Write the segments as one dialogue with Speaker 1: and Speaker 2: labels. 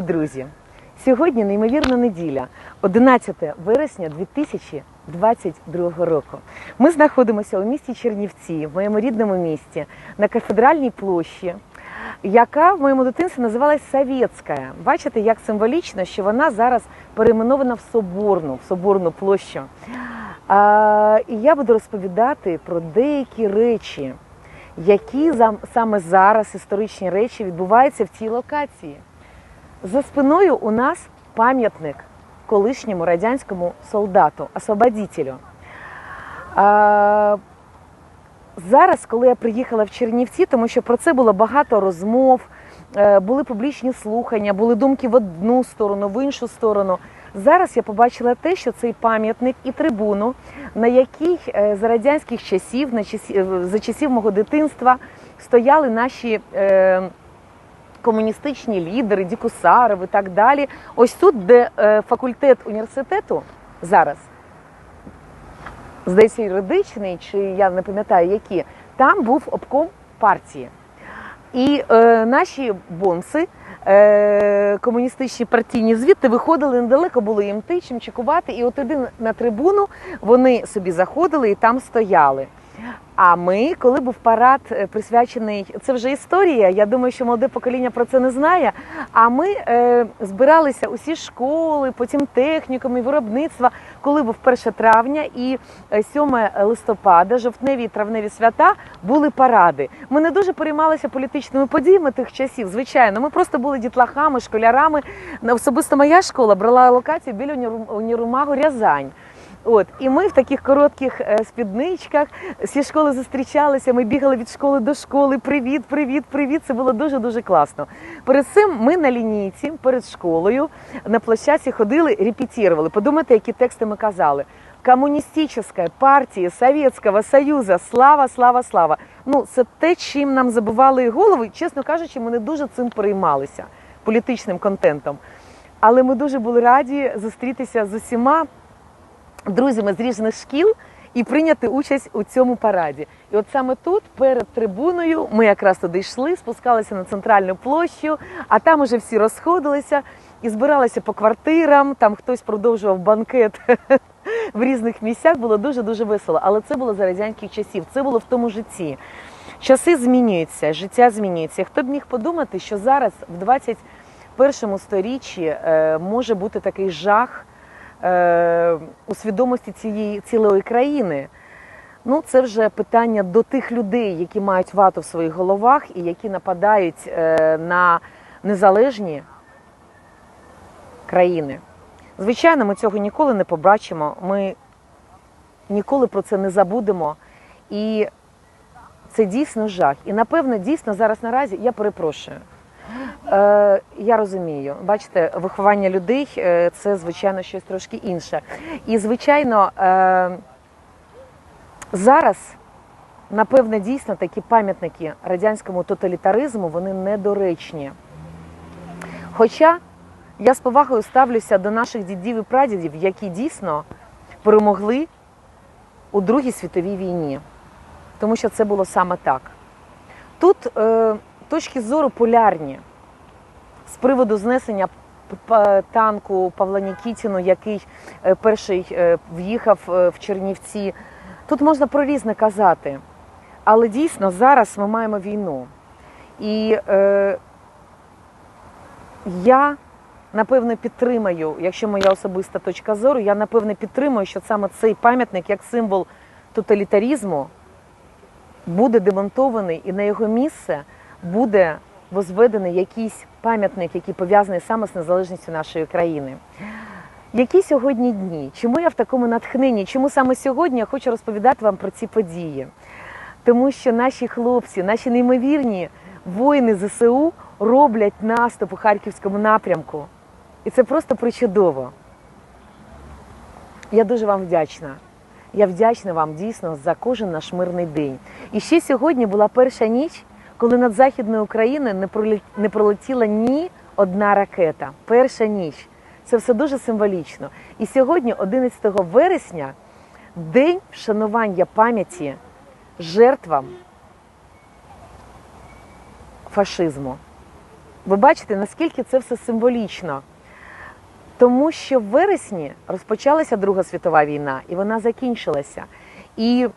Speaker 1: Друзі, сьогодні неймовірна неділя, 11 вересня 2022 року. Ми знаходимося у місті Чернівці, в моєму рідному місті, на кафедральній площі, яка в моєму дитинстві називалась Савєцька. Бачите, як символічно, що вона зараз перейменована в Соборну, в Соборну площу. А, і я буду розповідати про деякі речі, які зам- саме зараз історичні речі відбуваються в цій локації. За спиною у нас пам'ятник колишньому радянському солдату, освободителю. А, зараз, коли я приїхала в Чернівці, тому що про це було багато розмов, е, були публічні слухання, були думки в одну сторону, в іншу сторону. Зараз я побачила те, що цей пам'ятник і трибуну, на якій е, за радянських часів, на часі- е, за часів мого дитинства, стояли наші. Комуністичні лідери, Дікусаров і так далі. Ось тут, де е, факультет університету зараз, здається, юридичний, чи я не пам'ятаю які, там був обком партії. І е, наші бонси, е, комуністичні партійні звідти виходили недалеко, було їм йти, чим чекувати. І от один на трибуну вони собі заходили і там стояли. А ми, коли був парад е, присвячений, це вже історія. Я думаю, що молоде покоління про це не знає. А ми е, збиралися усі школи, потім технікуми, виробництва, коли був 1 травня і е, 7 листопада, жовтневі і травневі свята були паради. Ми не дуже переймалися політичними подіями тих часів. Звичайно, ми просто були дітлахами, школярами. Особисто моя школа брала локацію біля уніру- універмагу Рязань. От і ми в таких коротких е, спідничках всі школи зустрічалися. Ми бігали від школи до школи. Привіт, привіт, привіт. Це було дуже дуже класно. Перед цим ми на лінійці перед школою на площадці ходили, репетірували. Подумайте, які тексти ми казали. Комуністична партія Совєтського Союзу, слава, слава, слава. Ну, це те, чим нам забивали голови. Чесно кажучи, ми не дуже цим переймалися політичним контентом. Але ми дуже були раді зустрітися з усіма друзями з різних шкіл і прийняти участь у цьому параді. І от саме тут, перед трибуною, ми якраз туди йшли, спускалися на центральну площу, а там уже всі розходилися і збиралися по квартирам. Там хтось продовжував банкет в різних місцях. Було дуже дуже весело. Але це було за радянських часів. Це було в тому житті. Часи змінюються, життя змінюється. Хто б міг подумати, що зараз в 21 сторіччі е, може бути такий жах у свідомості цієї цілої країни. Ну, це вже питання до тих людей, які мають вату в своїх головах і які нападають е, на незалежні країни. Звичайно, ми цього ніколи не побачимо. Ми ніколи про це не забудемо. І це дійсно жах. І напевно, дійсно зараз наразі я перепрошую. Е, я розумію, бачите, виховання людей е, це звичайно щось трошки інше. І звичайно, е, зараз, напевно, дійсно такі пам'ятники радянському тоталітаризму вони недоречні. Хоча я з повагою ставлюся до наших дідів і прадідів, які дійсно перемогли у Другій світовій війні, тому що це було саме так. Тут е, точки зору полярні з приводу знесення п- танку Павла Нікітіну, який е, перший е, в'їхав е, в Чернівці. Тут можна про різне казати. Але дійсно зараз ми маємо війну. І е, я напевно підтримаю, якщо моя особиста точка зору, я напевно підтримую, що саме цей пам'ятник як символ тоталітарізму буде демонтований і на його місце буде возведений якийсь пам'ятник, який пов'язаний саме з незалежністю нашої країни. Які сьогодні дні? Чому я в такому натхненні? Чому саме сьогодні я хочу розповідати вам про ці події? Тому що наші хлопці, наші неймовірні воїни ЗСУ роблять наступ у харківському напрямку. І це просто причудово. Я дуже вам вдячна. Я вдячна вам дійсно за кожен наш мирний день. І ще сьогодні була перша ніч, коли над Західною Україною не пролетіла ні одна ракета. Перша ніч. Це все дуже символічно. І сьогодні, 11 вересня, день вшанування пам'яті жертвам фашизму. Ви бачите, наскільки це все символічно. Тому що в вересні розпочалася Друга світова війна, і вона закінчилася. І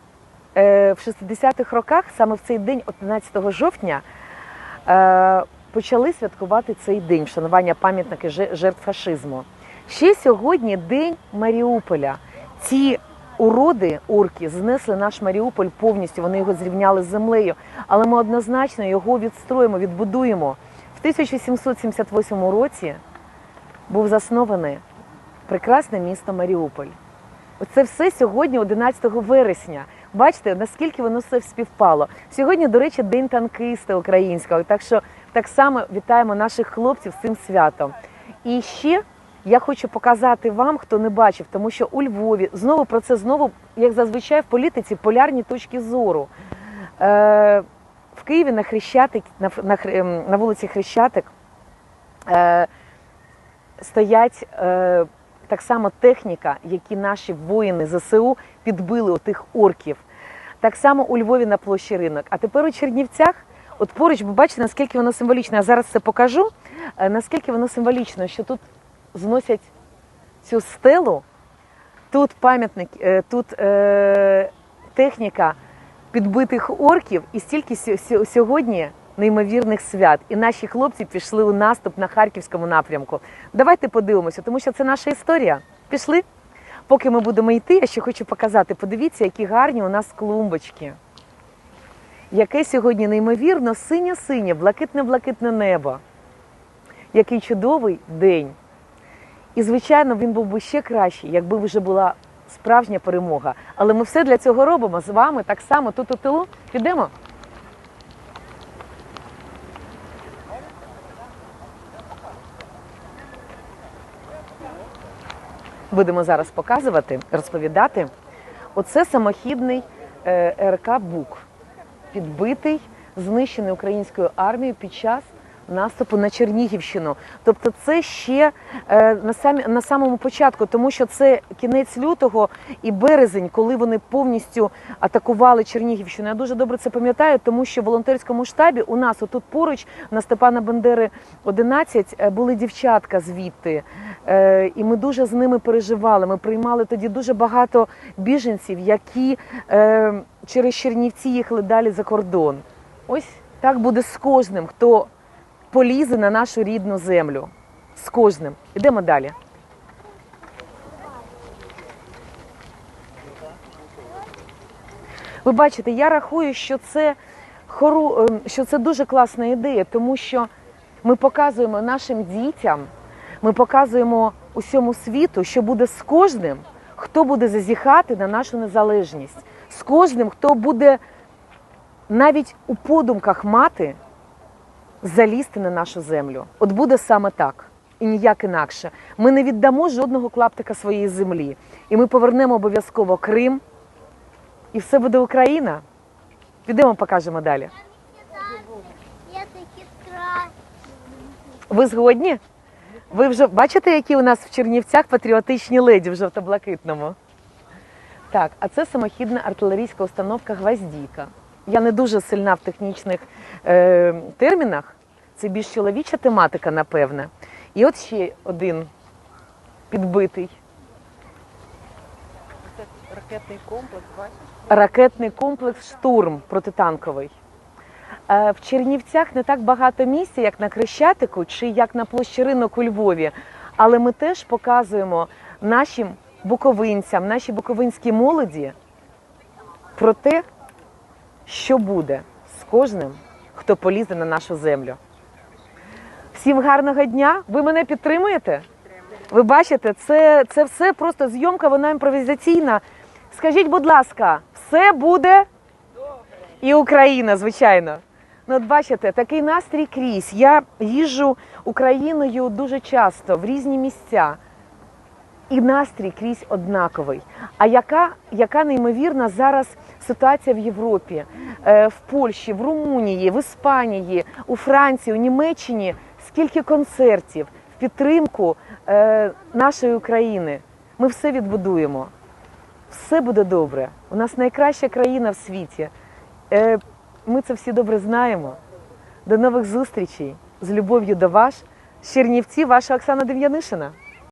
Speaker 1: в 60-х роках, саме в цей день, 11 жовтня, е, почали святкувати цей день вшанування пам'ятники жертв фашизму. Ще сьогодні день Маріуполя. Ці уроди орки знесли наш Маріуполь повністю. Вони його зрівняли з землею. Але ми однозначно його відстроїмо, відбудуємо. В 1778 році був заснований прекрасне місто Маріуполь. Оце все сьогодні, 11 вересня. Бачите, наскільки воно все співпало. Сьогодні, до речі, день танкиста українського. Так що так само вітаємо наших хлопців з цим святом. І ще я хочу показати вам, хто не бачив, тому що у Львові знову про це знову, як зазвичай в політиці, полярні точки зору. Е, в Києві на Хрещатик, на, на, ем, на вулиці Хрещатик е, стоять е, так само техніка, які наші воїни ЗСУ підбили отих орків. Так само у Львові на площі ринок. А тепер у Чернівцях, от поруч, ви бачите, наскільки воно символічно. Я зараз це покажу, е, наскільки воно символічно, що тут зносять цю стелу, тут пам'ятник, е, тут е, техніка підбитих орків, і стільки сьо- сьо- сьогодні неймовірних свят. І наші хлопці пішли у наступ на харківському напрямку. Давайте подивимося, тому що це наша історія. Пішли. Поки ми будемо йти, я ще хочу показати. Подивіться, які гарні у нас клумбочки. Яке сьогодні неймовірно синє-синє, блакитне-блакитне небо. Який чудовий день. І, звичайно, він був би ще кращий, якби вже була справжня перемога. Але ми все для цього робимо з вами так само тут у тилу. Підемо. Будемо зараз показувати, розповідати. Оце самохідний е, РК Бук, підбитий, знищений українською армією під час наступу на Чернігівщину. Тобто, це ще е, на самі на самому початку, тому що це кінець лютого і березень, коли вони повністю атакували Чернігівщину. Я дуже добре це пам'ятаю, тому що в волонтерському штабі у нас отут поруч на Степана Бандери 11 е, були дівчатка звідти. Е, І ми дуже з ними переживали. Ми приймали тоді дуже багато біженців, які через Чернівці їхали далі за кордон. Ось так буде з кожним, хто полізе на нашу рідну землю. З кожним. Ідемо далі. Ви бачите, я рахую, що це хору, ем, що це дуже класна ідея, тому що ми показуємо нашим дітям, ми показуємо усьому світу, що буде з кожним, хто буде зазіхати на нашу незалежність, з кожним, хто буде навіть у подумках мати залізти на нашу землю. От буде саме так. І ніяк інакше. Ми не віддамо жодного клаптика своєї землі. І ми повернемо обов'язково Крим, і все буде Україна. Підемо покажемо далі. Ви згодні? Ви вже бачите, які у нас в Чернівцях патріотичні леді в жовто-блакитному? Так, а це самохідна артилерійська установка Гвоздійка. Я не дуже сильна в технічних е, термінах. Це більш чоловіча тематика, напевне. І от ще один підбитий
Speaker 2: Ракетний комплекс, бачиш?
Speaker 1: ракетний комплекс Штурм протитанковий. Е, В Чернівцях не так багато місця, як на Хрещатику чи як на площі ринок у Львові. Але ми теж показуємо нашим буковинцям, нашій буковинській молоді про те, що буде з кожним, хто полізе на нашу землю. Всім гарного дня! Ви мене підтримуєте? Ви бачите, це, це все просто зйомка, вона імпровізаційна. Скажіть, будь ласка, все буде і Україна, звичайно. Ну, от бачите, такий настрій крізь. Я їжджу Україною дуже часто в різні місця. І настрій крізь однаковий. А яка, яка неймовірна зараз ситуація в Європі, Е, в Польщі, в Румунії, в Іспанії, у Франції, у Німеччині? Скільки концертів в підтримку е, нашої України? Ми все відбудуємо. Все буде добре. У нас найкраща країна в світі. Е, Ми це всі добре знаємо. До нових зустрічей. з любов'ю до вас. З Чернівці, ваша Оксана Дем'янишина.